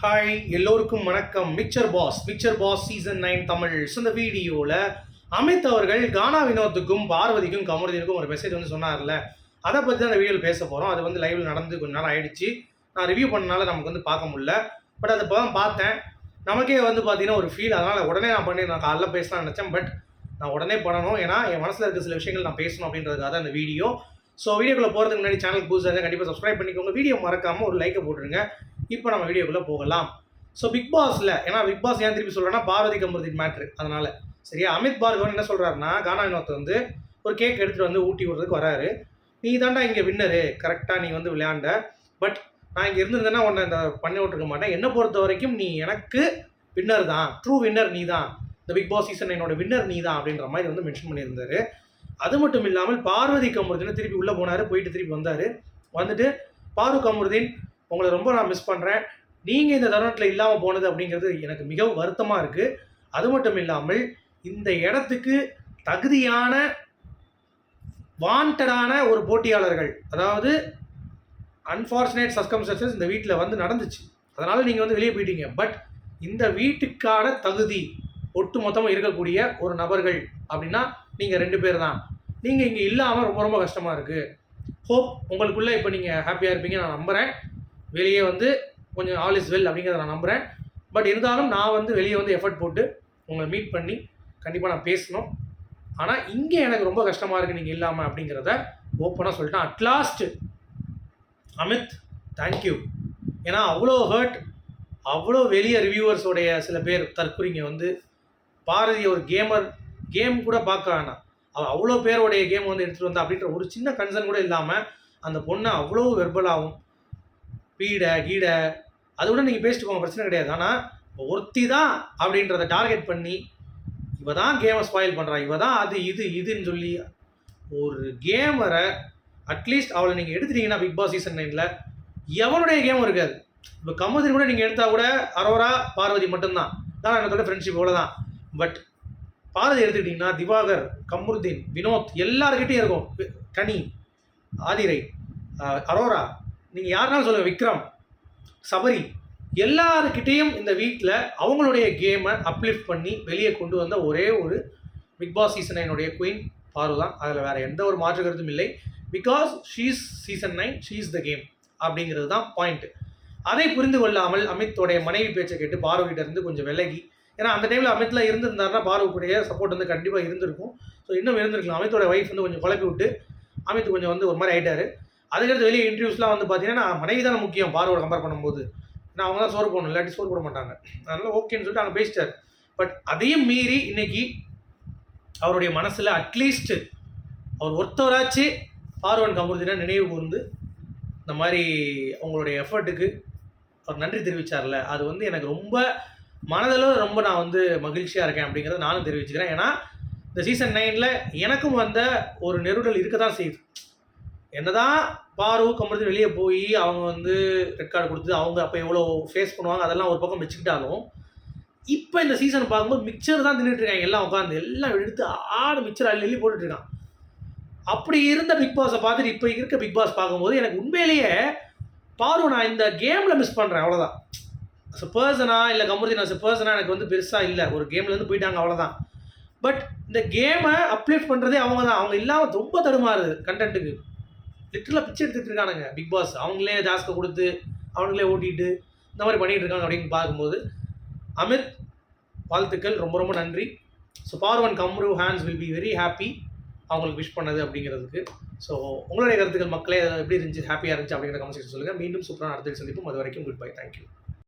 Hi எல்லோருக்கும் வணக்கம். Mixer pass mixer pass season nine Tamil. இந்த வீடியோவில் அமித் அவர்கள் கானா வினோத்துக்கும் பார்வதிக்கும் கமருதீனுக்கும் ஒரு மெசேஜ் வந்து சொன்னார்ல. அதை பற்றி தான் அந்த வீடியோவில் பேச போகிறோம் அது வந்து லைவில் நடந்து கொஞ்ச நேரம் ஆயிடுச்சு. நான் ரிவ்யூ பண்ணனால நமக்கு வந்து பார்க்க முடியல. பட் அதை இப்போ தான் பார்த்தேன். நமக்கே வந்து பார்த்தீங்கன்னா ஒரு ஃபீல் அதனால் உடனே நான் பண்ணி நான் காலைல பேசலாம்னு நினச்சேன். பட் நான் உடனே பண்ணணும். ஏன்னா என் மனசில் இருக்க சில விஷயங்கள் நான் பேசணும் அப்படின்றதுக்காக தான் இந்த வீடியோ. ஸோ வீடியோக்குள்ளே போகிறதுக்கு முன்னாடி சேனல் புதுசாக கண்டிப்பாக சப்ஸ்கிரைப் பண்ணிக்கோங்க. வீடியோ மறக்காமல் ஒரு லைக்கை போட்டுருங்க. இப்போ நம்ம வீடியோக்குள்ளே போகலாம். ஸோ பிக் பாஸில் ஏன்னா பிக் பாஸ் ஏன் திருப்பி சொல்கிறேன்னா பார்வதி கமருதீன் மேட்ரு அதனால். சரியா? அமித் பார்கவன் என்ன சொல்கிறாருன்னா கானா வினோத்தை வந்து ஒரு கேக் எடுத்துகிட்டு வந்து ஊட்டி விடுறதுக்கு வராரு. நீ தாண்டா இங்கே வின்னரு கரெக்டாக நீ வந்து விளையாண்ட. பட் நான் இங்கே இருந்திருந்தேன்னா உன்னை இந்த பண்ணி விட்டுருக்க மாட்டேன். என்னை பொறுத்த வரைக்கும் நீ எனக்கு வின்னர் தான். ட்ரூ வின்னர் நீ தான். இந்த பிக் பாஸ் சீசன் என்னோட வின்னர் நீ தான் அப்படின்ற மாதிரி வந்து மென்ஷன் பண்ணியிருந்தாரு. அது மட்டும் இல்லாமல் பார்வதி கமருதீன் திருப்பி உள்ளே போனார் போயிட்டு திருப்பி வந்தார். வந்துட்டு பாரு கமருதீன் உங்களை ரொம்ப நான் மிஸ் பண்ணுறேன் நீங்கள் இந்த தருணத்தில் இல்லாமல் போனது அப்படிங்கிறது எனக்கு மிகவும் வருத்தமாக இருக்குது அது மட்டும் இல்லாமல் இந்த இடத்துக்கு தகுதியான வாண்டடான ஒரு போட்டியாளர்கள் அதாவது அன்ஃபார்ச்சுனேட் சஸ்கம்சன்சஸ் இந்த வீட்டில் வந்து நடந்துச்சு. அதனால் நீங்கள் வந்து வெளியே போயிட்டீங்க. பட் இந்த வீட்டுக்கான தகுதி ஒட்டு மொத்தமாக இருக்கக்கூடிய ஒரு நபர்கள் அப்படின்னா நீங்கள் ரெண்டு பேர் தான். நீங்கள் இங்கே இல்லாமல் ரொம்ப ரொம்ப கஷ்டமாக இருக்குது ஹோப் உங்களுக்குள்ளே இப்போ நீங்கள் ஹாப்பியாக இருப்பீங்க நான் நம்புகிறேன் வெளியே வந்து கொஞ்சம் ஆல் இஸ் வெல் அப்படிங்கிறத நான் நம்புகிறேன் பட் இருந்தாலும் நான் வந்து வெளியே வந்து எஃபர்ட் போட்டு உங்களை மீட் பண்ணி கண்டிப்பாக நான் பேசணும். ஆனால் இங்கே எனக்கு ரொம்ப கஷ்டமாக இருக்குது நீங்கள் இல்லாமல் அப்படிங்கிறத ஓப்பனாக சொல்லிட்டேன். அட்லாஸ்ட்டு அமித் தேங்க்யூ ஏன்னா அவ்வளோ ஹர்ட் அவ்வளோ வெளியே ரிவ்யூவர்ஸோடைய சில பேர் தற்குறிங்க வந்து பாரதி ஒரு கேமர் கேம் கூட பார்க்க வேணாம். அவள் அவ்வளோ பேருடைய கேம் வந்து எடுத்துகிட்டு வந்தா அப்படின்ற ஒரு சின்ன கன்சர்ன் கூட இல்லாமல் அந்த பொண்ணை அவ்வளோ வெர்பலாகவும் பீடை கீடை அது கூட நீங்கள் பேசிட்டுக்கோங்க பிரச்சனை கிடையாது. ஆனால் ஒருத்தி தான் அப்படின்றத டார்கெட் பண்ணி இவ தான் கேமை ஸ்பாயில் பண்ணுறான் இவ தான் அது இது இதுன்னு சொல்லி ஒரு கேமரை அட்லீஸ்ட் அவளை நீங்கள் எடுத்துட்டீங்கன்னா பிக் பாஸ் சீசன் நைனில் எவனுடைய கேமும் இருக்காது. இப்போ கமதின் கூட நீங்கள் எடுத்தால் கூட அரோரா பார்வதி மட்டும்தான். தான் என்னத்தோட ஃப்ரெண்ட்ஷிப் இவ்வளோ பட் பார்வதி எடுத்துக்கிட்டிங்கன்னா திவாகர் கமருதீன் வினோத் எல்லாருக்கிட்டையும் இருக்கும். கனி ஆதிரை அரோரா நீங்கள் யாருனாலும் சொல்லுங்கள் விக்ரம் சபரி எல்லாருக்கிட்டேயும் இந்த வீட்டில் அவங்களுடைய கேமை அப்லிஃப்ட் பண்ணி வெளியே கொண்டு வந்த ஒரே ஒரு பிக் பாஸ் சீசன் நைனுடைய குயின் பாரு தான். அதில் வேறு எந்த ஒரு மாற்று கருத்தும் இல்லை. Because she's season nine she's the game அப்படிங்கிறது தான் பாயிண்ட் அதை புரிந்து கொள்ளாமல் அமித்தோடைய மனைவி பேச்சை கேட்டு பார்வகிட்ட இருந்து கொஞ்சம் விலகி ஏன்னா அந்த டைமில் அமித்தில் இருந்திருந்தாருன்னா பார்வக்குடைய சப்போர்ட் வந்து கண்டிப்பாக இருந்திருக்கும். ஸோ இன்னும் இருந்திருக்கலாம். அமித்தோட ஒய்ஃப் வந்து கொஞ்சம் குழப்பி விட்டு அமித் கொஞ்சம் வந்து ஒரு மாதிரி ஆகிட்டார் அதுக்கடுத்து வெளியே இன்டர்வியூஸ்லாம் வந்து பார்த்தீங்கன்னா நான் மனைவி தானே முக்கியம் பார்வோட கம்பேர் பண்ணும்போது. நான் அவங்க தான் சோறு போடணும் இல்லாட்டி சோறு போட மாட்டாங்க. அதனால ஓகேன்னு சொல்லிட்டு அங்கே பேசிட்டார். பட் அதையும் மீறி இன்னைக்கு அவருடைய மனசில் அட்லீஸ்ட் அவர் ஒருத்தவராச்சு பார்வன் கமருதினை நினைவு கூர்ந்து இந்த மாதிரி அவங்களுடைய எஃபர்ட்டுக்கு அவர் நன்றி தெரிவிச்சார்ல. அது வந்து எனக்கு ரொம்ப மனதளவு ரொம்ப நான் வந்து மகிழ்ச்சியாக இருக்கேன் அப்படிங்கிறத நானும் தெரிவிச்சுக்கிறேன். ஏன்னா இந்த சீசன் நைனில் எனக்கும் வந்த ஒரு நெருடல் இருக்க தான் செய்யுது. என்னதான் பாரு கம்பெனி வெளியே போய் அவங்க வந்து ரெட் கார்டு கொடுத்து அவங்க அப்போ எவ்வளோ ஃபேஸ் பண்ணுவாங்க அதெல்லாம் ஒரு பக்கம் வச்சுக்கிட்டாலும் இப்போ இந்த சீசன் பார்க்கும்போது மிக்சர் தான் தின்னுட்டு இருக்காங்க எல்லாம் உட்காந்து எல்லாம் எடுத்து ஆடு மிக்சர் அள்ளி அள்ளி போட்டுட்டு இருக்கான். அப்படி இருந்த பிக் பாஸை பார்த்துட்டு இப்போ இருக்க பிக் பாஸ் பார்க்கும்போது எனக்கு உண்மையிலேயே பாரு நான் இந்த கேமில் மிஸ் பண்ணுறேன் அவ்வளோதான் அஸ் பர்சனா இல்லை கமருதி நான் பர்சனா எனக்கு வந்து பெருசாக இல்லை. ஒரு கேம்லேருந்து போயிட்டாங்க அவ்வளோதான் பட் இந்த கேமை அப்லேட் பண்ணுறதே அவங்க தான் அவங்க இல்லாமல் ரொம்ப தடுமாறுது கண்டென்ட்டுக்கு லிட்டரலாக பிச்சை எடுத்துகிட்டு இருக்கானுங்க. பிக் பாஸ் அவங்களே டாஸ்க்கை கொடுத்து அவங்களே ஓட்டிட்டு இந்த மாதிரி பண்ணிகிட்டு இருக்காங்க அப்படின்னு பார்க்கும்போது அமித் வாழ்த்துக்கள் ரொம்ப ரொம்ப நன்றி. So for one Kamru hands will be very happy அவங்களுக்கு விஷ் பண்ணது அப்படிங்கிறதுக்கு. ஸோ உங்களுடைய கருத்துக்கள் மக்களே எப்படி இருந்துச்சு ஹாப்பியாக இருந்துச்சு அப்படிங்கிற கமெண்ட் சொல்லுங்கள் மீண்டும் சூப்பரான அடுத்த சந்திப்போம் அது வரைக்கும் குட் பை தேங்க்யூ